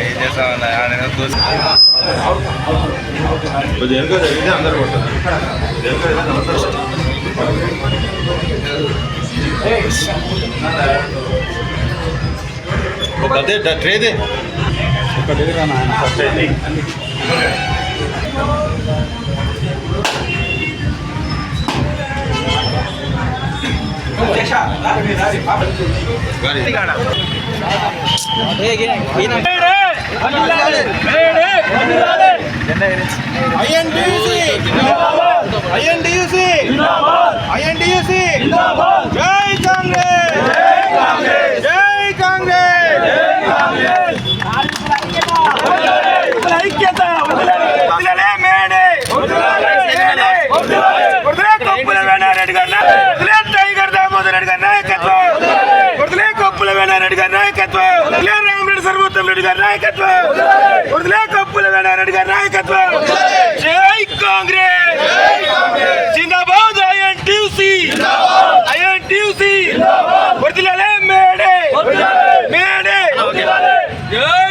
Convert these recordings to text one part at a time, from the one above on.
ఏం చేస్తామన్నా అందరు ఒక అదే ట్రేదే ఐఎన్టీయూసీ కాంగ్రెస్ జై కాంగ్రెస్ ఐక్యత వదిలలే మేడే వదిలలే కొప్పుల వేణారెడ్డి గారి వదిలే టైగర్ దామోదర్ రెడ్డి గారి నాయకత్వం వదిలే రెడ్డి గారి నాయకత్వం. రామరెడ్డి సర్వోత్తం రెడ్డి గారి నాయకత్వం. వదిలే కొప్పుల వేణారెడ్డి గారి నాయకత్వం. జై కాంగ్రెస్. జిందాబాద్ ఐఎన్టీసీ ఐఎన్టీసీ వదిలలే మేడే. May Day. జై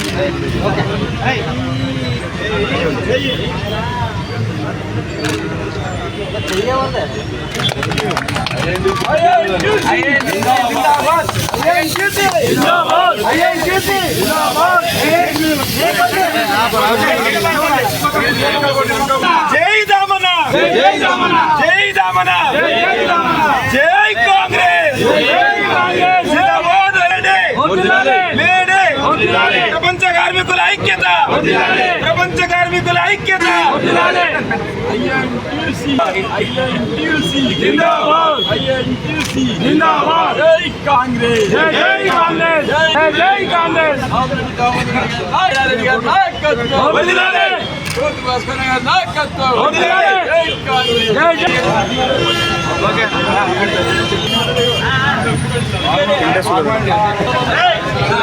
జై దామన జై దామన జై దామన జై కాంగ్రెస్. జై కాంగ్రెస్ జిందాబాద్ లేడే లేడే ప్రపంచ కార్మికుల ఐక్యత. కాంగ్రెస్. జై కాంగ్రెస్.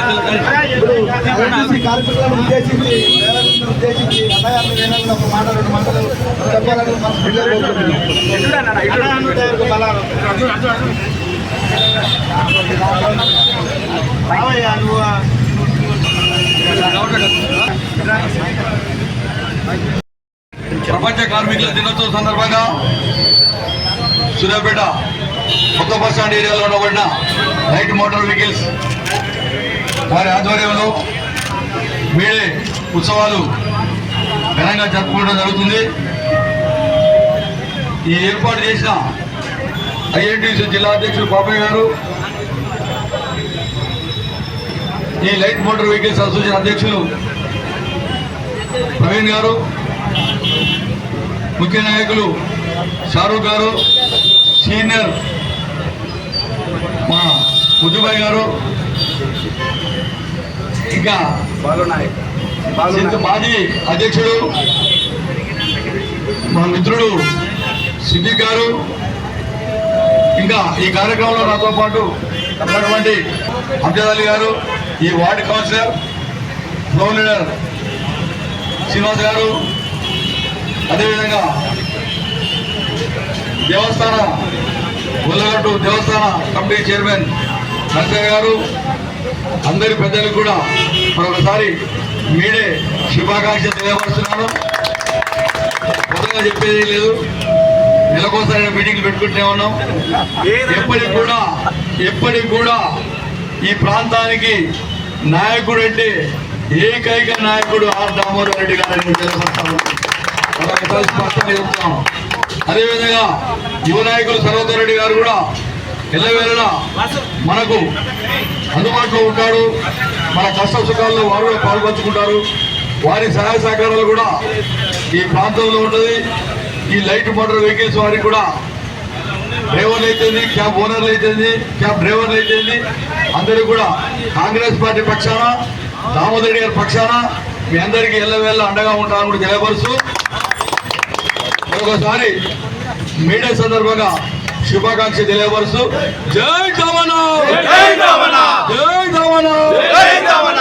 జై కార్మికులను ఉద్దేశించి ఉద్దేశించి అన్నగారిని వేలను ఒక మాట రెండు మాటలు చెప్పాలని రావయ్యా నువ్వు ప్రపంచ కార్మికుల దినోత్సవం సందర్భంగా సూర్యాపేట కొత్త బస్ స్టాండ్ ఏరియాలో ఉండబడిన లైట్ మోటార్ వెహికల్స్ వారి ఆధ్వర్యంలో మీడే ఉత్సవాలు ఘనంగా జరుపుకోవడం జరుగుతుంది. ఈ ఏర్పాటు చేసిన ఐఎన్టీసీ జిల్లా అధ్యక్షులు పాపయ్య గారు ఈ లైట్ మోటార్ వెహికల్స్ అసోసియేషన్ అధ్యక్షులు ప్రవీణ్ గారు ముఖ్య నాయకులు షారూక్ గారు సీనియర్ మా ముద్దుబాయ్ గారు మాజీ అధ్యక్షుడు మా మిత్రుడు సిద్దిక్ గారు. ఇంకా ఈ కార్యక్రమంలో నాతో పాటు ఉన్నటువంటి అమ్జద్ అలీ గారు ఈ ward councillor floor leader Srinivas గారు. అదేవిధంగా దేవస్థాన ఉల్లగట్టు దేవస్థాన కమిటీ చైర్మన్ నరసయ్య గారు అందరి పెద్దలకు కూడా మరొకసారి మీడే శుభాకాంక్షలు తెలియపరుస్తున్నాను కొత్తగా చెప్పేది లేదు. నెలకోసారి మీటింగ్లు పెట్టుకుంటూనే ఉన్నాం. ఎప్పటికి కూడా ఎప్పటికి కూడా ఈ ప్రాంతానికి నాయకుడు అంటే ఏకైక నాయకుడు ఆర్ దామోదర్ రెడ్డి గారిని తెలియపరుస్తాను స్పష్టంగా చెప్తున్నాం. అదేవిధంగా యువ నాయకులు సర్వోదర్ రెడ్డి గారు కూడా ఎల్లవేళలా మనకు అందుబాటులో ఉంటాడు. మన కష్ట సుఖాల్లో వారు కూడా పాల్పంచుకుంటారు. వారి సహాయ సహకారాలు కూడా ఈ ప్రాంతంలో ఉంటుంది ఈ లైట్ మోటార్ వెహికల్స్ వారికి కూడా డ్రైవర్లు అయితేంది క్యాబ్ ఓనర్లు అయితేంది క్యాబ్ డ్రైవర్లు అయితేంది అందరూ కూడా కాంగ్రెస్ పార్టీ పక్షాన దామోదర్ గారి పక్షాన మీ అందరికీ ఎల్లవేళ్ళ అండగా ఉంటామని కూడా తెలియపరుస్తూ ఒకసారి మీడియా సందర్భంగా శుభాకాంక్ష తెలియపరుస్తూ జై దమన జై రమణ జై దమన జై రమణ